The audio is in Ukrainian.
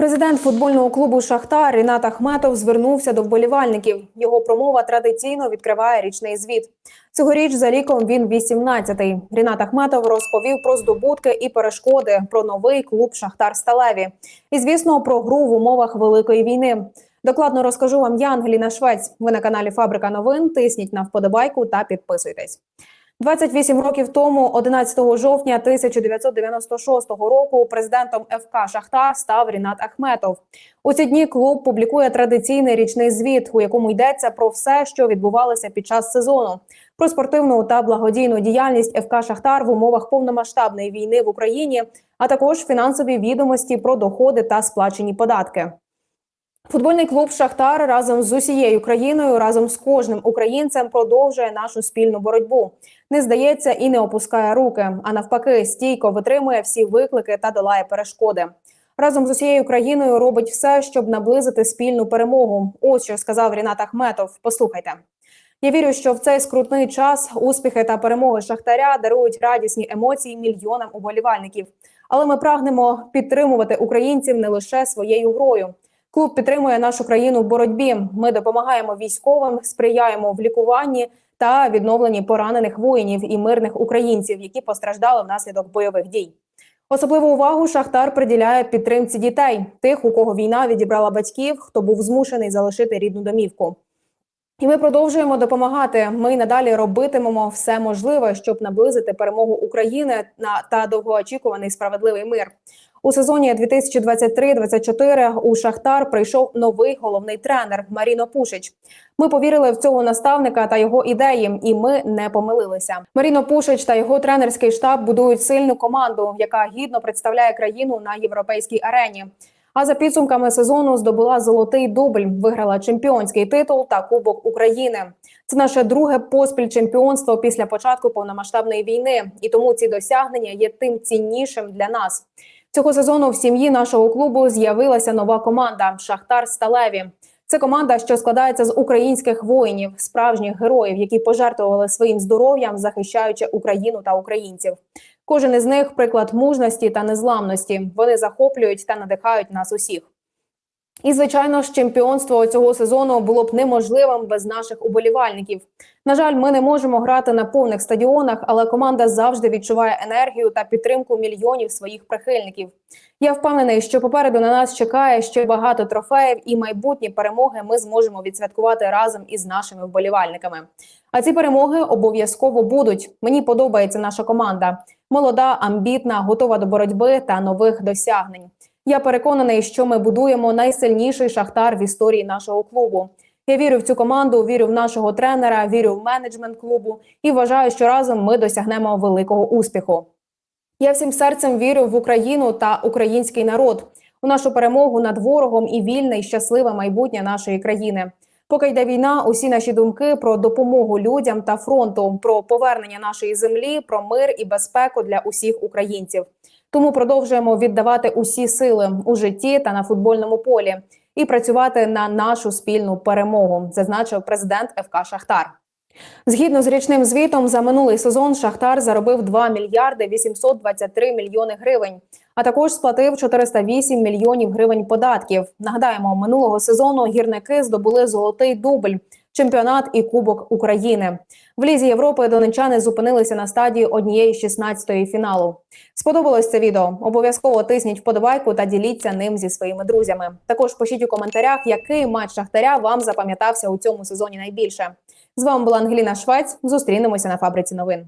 Президент футбольного клубу Шахтар Рінат Ахметов звернувся до вболівальників. Його промова традиційно відкриває річний звіт. Цьогоріч за ліком він 18-й. Рінат Ахметов розповів про здобутки і перешкоди, про новий клуб Шахтар Сталеві. І, звісно, про гру в умовах великої війни. Докладно розкажу вам я, Ангеліна Швець. Ви на каналі Фабрика новин. Тисніть на вподобайку та підписуйтесь. 28 років тому, 11 жовтня 1996 року, президентом ФК Шахтар став Рінат Ахметов. У ці дні клуб публікує традиційний річний звіт, у якому йдеться про все, що відбувалося під час сезону, про спортивну та благодійну діяльність ФК Шахтар в умовах повномасштабної війни в Україні, а також фінансові відомості про доходи та сплачені податки. Футбольний клуб Шахтар разом з усією країною, разом з кожним українцем продовжує нашу спільну боротьбу. Не здається і не опускає руки, а навпаки, стійко витримує всі виклики та долає перешкоди. Разом з усією країною робить все, щоб наблизити спільну перемогу. Ось що сказав Рінат Ахметов. Послухайте. Я вірю, що в цей скрутний час успіхи та перемоги Шахтаря дарують радісні емоції мільйонам уболівальників. Але ми прагнемо підтримувати українців не лише своєю грою. Клуб підтримує нашу країну в боротьбі. Ми допомагаємо військовим, сприяємо в лікуванні та відновленні поранених воїнів і мирних українців, які постраждали внаслідок бойових дій. Особливу увагу Шахтар приділяє підтримці дітей, тих, у кого війна відібрала батьків, хто був змушений залишити рідну домівку. І ми продовжуємо допомагати. Ми надалі робитимемо все можливе, щоб наблизити перемогу України на та довгоочікуваний справедливий мир. У сезоні 2023-2024 у Шахтар прийшов новий головний тренер Маріно Пушич. Ми повірили в цього наставника та його ідеї, і ми не помилилися. Маріно Пушич та його тренерський штаб будують сильну команду, яка гідно представляє країну на європейській арені. А за підсумками сезону здобула золотий дубль, виграла чемпіонський титул та Кубок України. Це наше друге поспіль чемпіонство після початку повномасштабної війни, і тому ці досягнення є тим ціннішим для нас. Цього сезону в сім'ї нашого клубу з'явилася нова команда Шахтар Сталеві. Це команда, що складається з українських воїнів, справжніх героїв, які пожертвували своїм здоров'ям, захищаючи Україну та українців. Кожен із них приклад мужності та незламності. Вони захоплюють та надихають нас усіх. І, звичайно ж, чемпіонство цього сезону було б неможливим без наших уболівальників. На жаль, ми не можемо грати на повних стадіонах, але команда завжди відчуває енергію та підтримку мільйонів своїх прихильників. Я впевнений, що попереду на нас чекає ще багато трофеїв, і майбутні перемоги ми зможемо відсвяткувати разом із нашими вболівальниками. А ці перемоги обов'язково будуть. Мені подобається наша команда. Молода, амбітна, готова до боротьби та нових досягнень. Я переконаний, що ми будуємо найсильніший шахтар в історії нашого клубу. Я вірю в цю команду, вірю в нашого тренера, вірю в менеджмент клубу і вважаю, що разом ми досягнемо великого успіху. Я всім серцем вірю в Україну та український народ, у нашу перемогу над ворогом і вільне і щасливе майбутнє нашої країни. Поки йде війна, усі наші думки про допомогу людям та фронту, про повернення нашої землі, про мир і безпеку для усіх українців. Тому продовжуємо віддавати усі сили у житті та на футбольному полі і працювати на нашу спільну перемогу, зазначив президент ФК Шахтар. Згідно з річним звітом, за минулий сезон Шахтар заробив 2 мільярди 823 мільйони гривень, а також сплатив 408 мільйонів гривень податків. Нагадаємо, минулого сезону гірники здобули золотий дубль, чемпіонат і Кубок України. В лізі Європи донечани зупинилися на стадії однієї з 16-ї фіналу. Сподобалось це відео? Обов'язково тисніть вподобайку та діліться ним зі своїми друзями. Також пишіть у коментарях, який матч Шахтаря вам запам'ятався у цьому сезоні найбільше. З вами була Ангеліна Швець. Зустрінемося на фабриці новин.